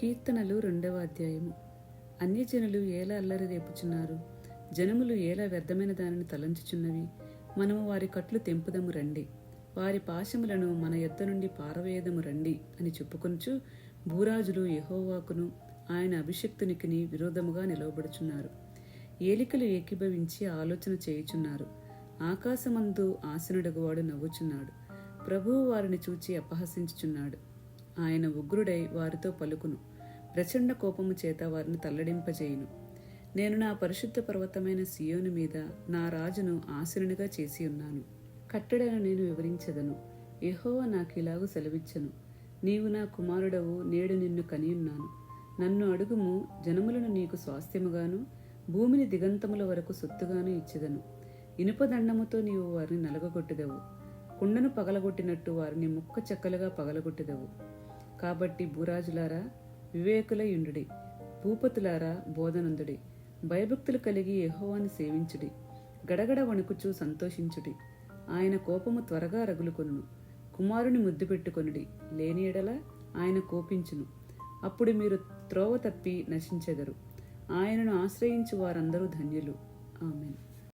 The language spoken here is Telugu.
కీర్తనలు రెండవ అధ్యాయము. అన్యజనులు ఎలా అల్లరి రేపుచున్నారు? జనములు ఎలా వ్యర్థమైన దానిని తలంచుచున్నవి? మనము వారి కట్లు తెంపుదము రండి. వారి పాశములను మన యొద్ద నుండి పారవేయదము రండి అని చెప్పుకొనుచు భూరాజులు యెహోవాకును ఆయన అభిషక్తునికిని విరోధముగా నిలవబడుచున్నారు. ఏలికలు ఏకీభవించి ఆలోచన చేయుచున్నారు. ఆకాశమందు ఆసనుడగువాడు నవ్వుచున్నాడు. ప్రభువు వారిని చూచి అపహసించుచున్నాడు. ఆయన ఉగ్రుడై వారితో పలుకును. ప్రచండ కోపము చేత వారిని తల్లడింపజేయును. నేను నా పరిశుద్ధ పర్వతమైన సియోను మీద నా రాజును ఆసనునిగా చేసి ఉన్నాను. కట్టడను నేను వివరించదను. ఎహోవ నాకు ఇలాగు సెలవిచ్చను. నీవు నా కుమారుడవు నేడు నిన్ను కనియున్నాను. నన్ను అడుగుము జనములను నీకు స్వాస్థ్యముగాను భూమిని దిగంతముల వరకు సొత్తుగాను ఇచ్చెదను. ఇనుపదండముతో నీవు వారిని నలగగొట్టెదవు. కుండను పగలగొట్టినట్టు వారిని ముక్క చెక్కలుగా పగలగొట్టెదవు. కాబట్టి భూరాజులారా వివేకులయుండుడి భూపతులారా బోధనందుడి. భయభక్తులు కలిగి యెహోవాని సేవించుడి. గడగడ వణుకుచూ సంతోషించుడి. ఆయన కోపము త్వరగా రగులుకొనును. కుమారుని ముద్దు పెట్టుకొనుడి. లేని ఎడల ఆయన కోపించును. అప్పుడు మీరు త్రోవ తప్పి నశించెదరు. ఆయనను ఆశ్రయించు వారందరూ ధన్యులు. ఆమెను.